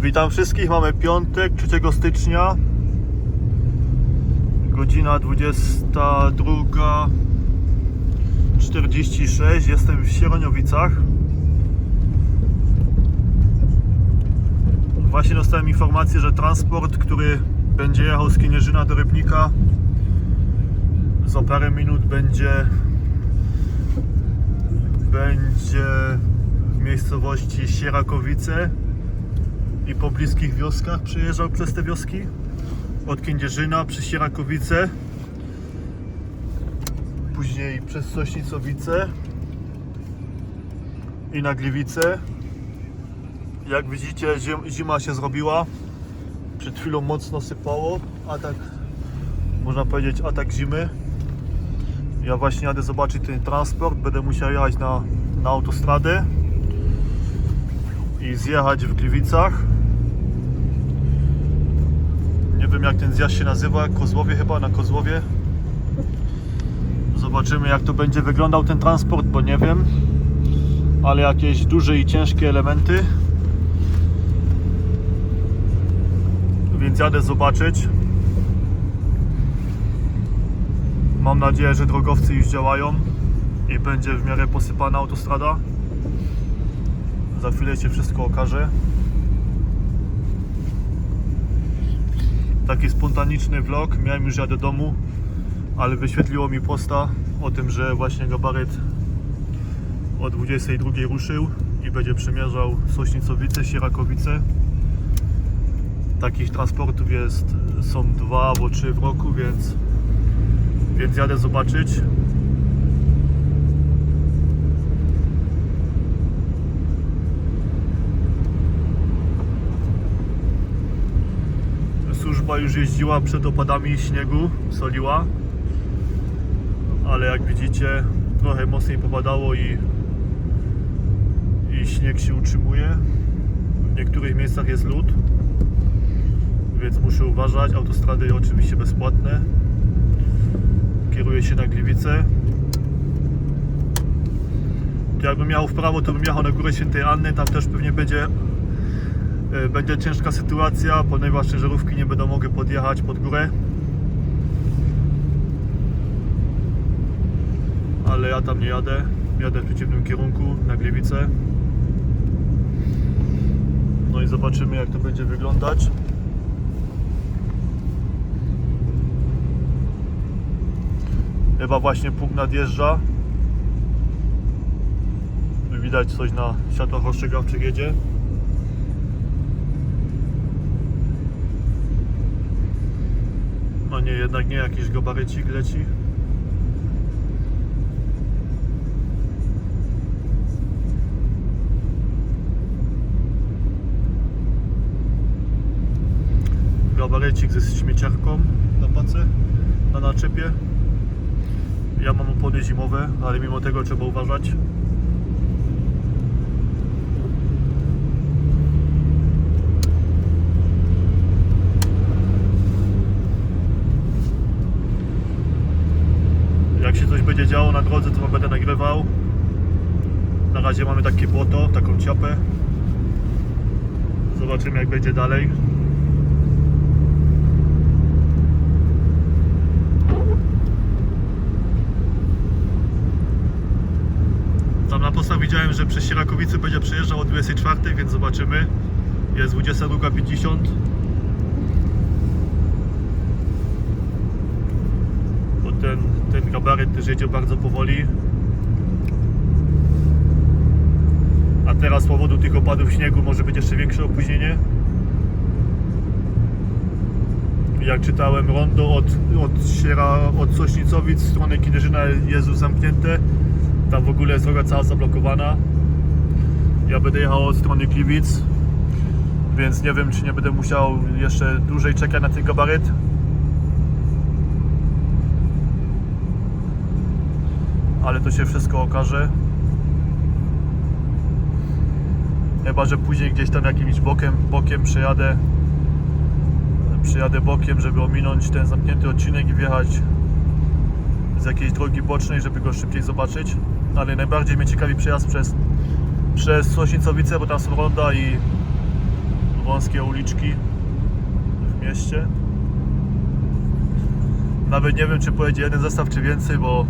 Witam wszystkich, mamy piątek, 3 stycznia. Godzina 22.46 Jestem w Sieroniowicach. Właśnie dostałem informację, że transport, który będzie jechał z Kinieżyna do Rybnika za parę minut będzie będzie w miejscowości Sierakowice i po bliskich wioskach przejeżdżał przez te wioski? Od Kędzierzyna przez Sierakowice później przez Sośnicowice i na Gliwice. Jak widzicie zim- zima się zrobiła. Przed chwilą mocno sypało atak można powiedzieć atak zimy. Ja właśnie jadę zobaczyć ten transport. Będę musiał jechać na, na autostradę i zjechać w Gliwicach. Wiem jak ten zjazd się nazywa, Kozłowie chyba, na Kozłowie. Zobaczymy jak to będzie wyglądał ten transport, bo nie wiem. Ale jakieś duże i ciężkie elementy. Więc jadę zobaczyć. Mam nadzieję, że drogowcy już działają i będzie w miarę posypana autostrada. Za chwilę się wszystko okaże. Taki spontaniczny vlog. Miałem już jadę do domu, ale wyświetliło mi posta o tym, że właśnie gabaryt o 22 ruszył i będzie przemierzał Sośnicowice, Sierakowice. Takich transportów jest, są dwa albo trzy w roku, więc, więc jadę zobaczyć. Służba już jeździła przed opadami śniegu, soliła, ale jak widzicie trochę mocniej popadało i, i śnieg się utrzymuje. W niektórych miejscach jest lód, więc muszę uważać. Autostrady oczywiście bezpłatne. Kieruję się na Gliwice. To jakbym miał w prawo, to bym jechał na górę Świętej Anny, tam też pewnie będzie będzie ciężka sytuacja, ponieważ ciężarówki nie będą mogły podjechać pod górę. Ale ja tam nie jadę. Jadę w przeciwnym kierunku na Gliwice. No i zobaczymy jak to będzie wyglądać. Chyba właśnie punkt nadjeżdża. Widać coś na światłach ostrzegawczych jedzie. Nie, jednak nie jakiś gabarycik leci. Gabarycik ze śmieciarką na pace, na naczepie. Ja mam opony zimowe, ale mimo tego trzeba uważać. Jak się coś działo na drodze, wam będę nagrywał. Na razie mamy takie błoto, taką ciapę. Zobaczymy jak będzie dalej. Tam na postach widziałem, że przez Sierakowice będzie przejeżdżał o 24, więc zobaczymy. Jest 22.50. bo ten, gabaryt też jedzie bardzo powoli. A teraz z powodu tych opadów śniegu może być jeszcze większe opóźnienie. Jak czytałem, rondo od, od, Siera, od Sośnicowic w stronę Kinerzyna jest zamknięte. Tam w ogóle jest droga cała zablokowana. Ja będę jechał od strony Gliwic, więc nie wiem, czy nie będę musiał jeszcze dłużej czekać na ten gabaryt. Ale to się wszystko okaże. Chyba, że później gdzieś tam jakimś bokiem, bokiem przejadę przejadę bokiem, żeby ominąć ten zamknięty odcinek i wjechać z jakiejś drogi bocznej, żeby go szybciej zobaczyć. Ale najbardziej mnie ciekawi przejazd przez, przez Sośnicowice, bo tam są ronda i wąskie uliczki w mieście. Nawet nie wiem, czy pojedzie jeden zestaw, czy więcej, bo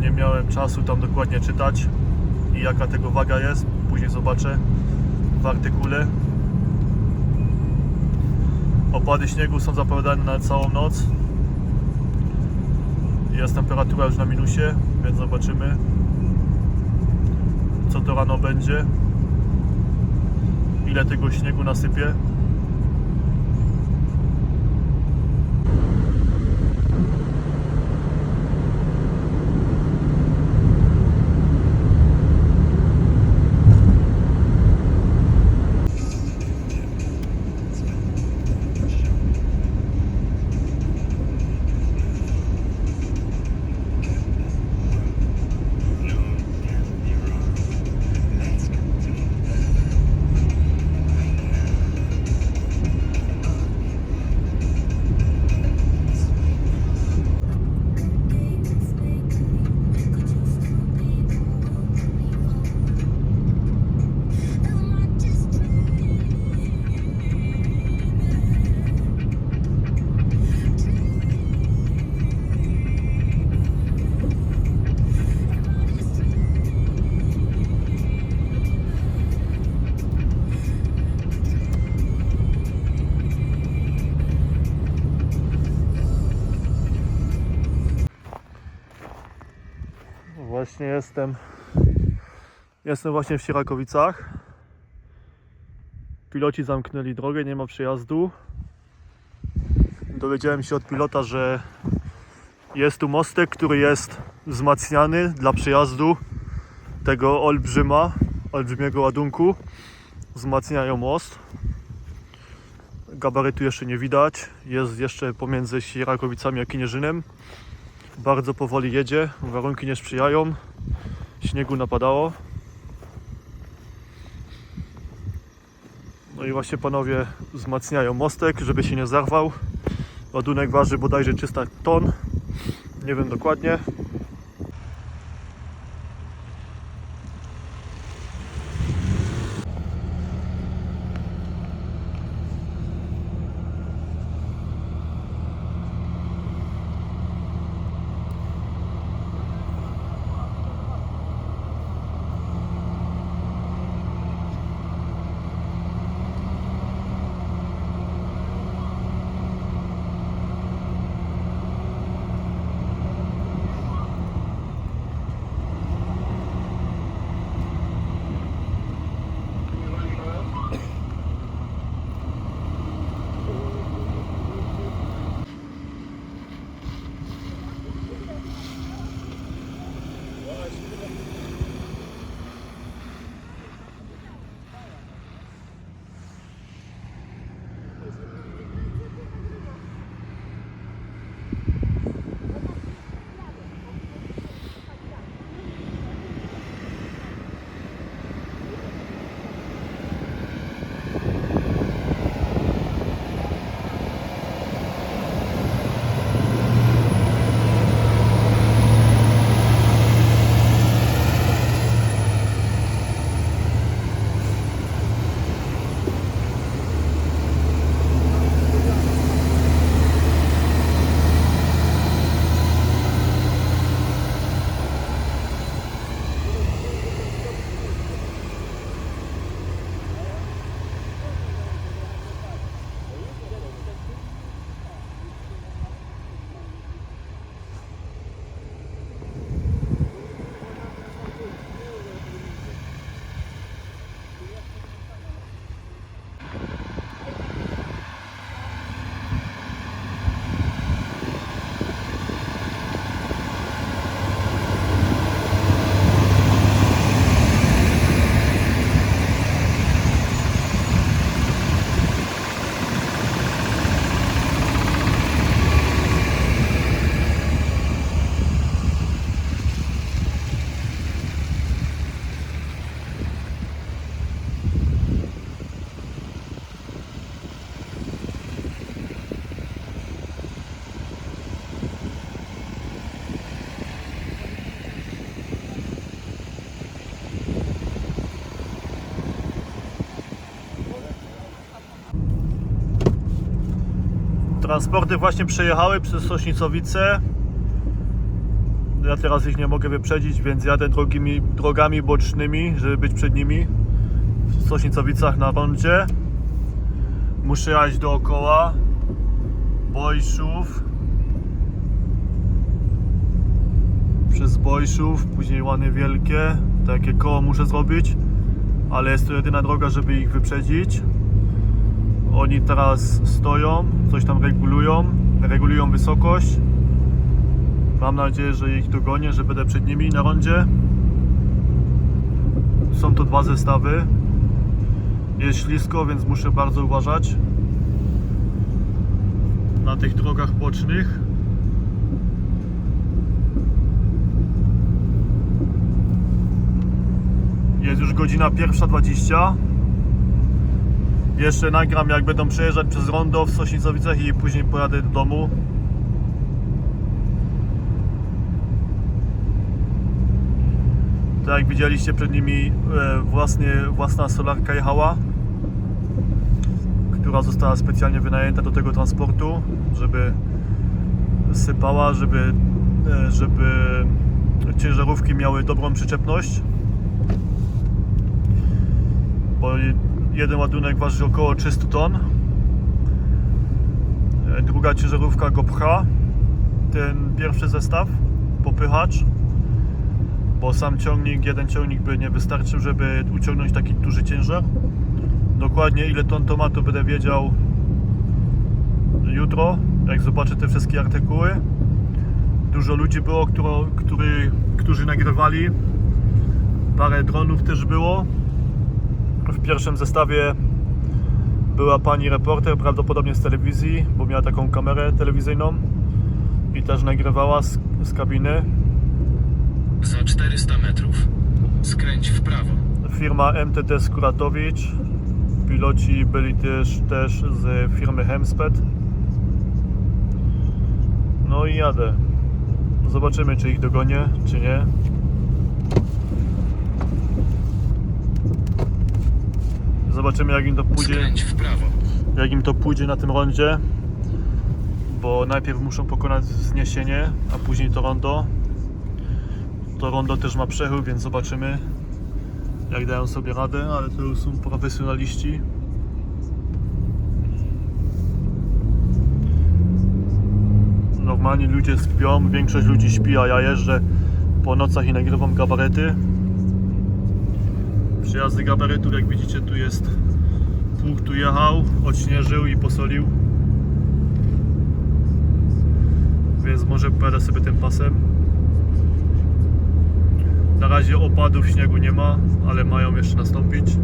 nie miałem czasu tam dokładnie czytać i jaka tego waga jest. Później zobaczę w artykule. Opady śniegu są zapowiadane na całą noc. Jest temperatura już na minusie, więc zobaczymy co to rano będzie. Ile tego śniegu nasypie. Jestem. Jestem właśnie w Sierakowicach. Piloci zamknęli drogę, nie ma przejazdu. Dowiedziałem się od pilota, że jest tu mostek, który jest wzmacniany dla przejazdu tego olbrzyma, olbrzymiego ładunku. Wzmacniają most. Gabarytu jeszcze nie widać. Jest jeszcze pomiędzy Sierakowicami a Kinieżynem. Bardzo powoli jedzie, warunki nie sprzyjają. Śniegu napadało. No i właśnie panowie wzmacniają mostek, żeby się nie zarwał. Ładunek waży bodajże 300 ton. Nie wiem dokładnie. Transporty właśnie przejechały przez Sośnicowice. Ja teraz ich nie mogę wyprzedzić, więc jadę drogimi, drogami bocznymi, żeby być przed nimi. W Sośnicowicach na rondzie. Muszę jechać dookoła. Bojszów. Przez Bojszów, później Łany Wielkie. Takie koło muszę zrobić. Ale jest to jedyna droga, żeby ich wyprzedzić. Oni teraz stoją, coś tam regulują, regulują wysokość. Mam nadzieję, że ich dogonię, że będę przed nimi na rondzie. Są to dwa zestawy. Jest ślisko, więc muszę bardzo uważać na tych drogach bocznych. Jest już godzina pierwsza 20. Jeszcze nagram jak będą przejeżdżać przez rondo w Sośnicowicach i później pojadę do domu. Tak jak widzieliście przed nimi e, własnie, własna solarka jechała, która została specjalnie wynajęta do tego transportu, żeby sypała, żeby, e, żeby ciężarówki miały dobrą przyczepność. Bo jeden ładunek waży około 300 ton. E, Druga ciężarówka go pcha. Ten pierwszy zestaw, popychacz. Bo sam ciągnik, jeden ciągnik by nie wystarczył, żeby uciągnąć taki duży ciężar. Dokładnie ile ton to ma, to będę wiedział jutro, jak zobaczę te wszystkie artykuły. Dużo ludzi było, któro, który, którzy nagrywali. Parę dronów też było. W pierwszym zestawie była pani reporter, prawdopodobnie z telewizji, bo miała taką kamerę telewizyjną i też nagrywała z, z kabiny. Za 400 metrów. Skręć w prawo. Firma MTT Skuratowicz. Piloci byli też, też z firmy Hemsped. No i jadę. Zobaczymy, czy ich dogonię, czy nie. Zobaczymy, jak im to pójdzie. Skręć w prawo. jak im to pójdzie na tym rondzie, bo najpierw muszą pokonać wzniesienie, a później to rondo. To rondo też ma przechył, więc zobaczymy jak dają sobie radę, ale to już są profesjonaliści. Normalnie ludzie śpią, większość ludzi śpi, a ja jeżdżę po nocach i nagrywam gabarety. Przejazdy gabaretów, jak widzicie, tu jest Pług tu jechał, odśnieżył i posolił. Więc może pojadę sobie tym pasem. Na razie opadów śniegu nie ma, ale mają jeszcze nastąpić.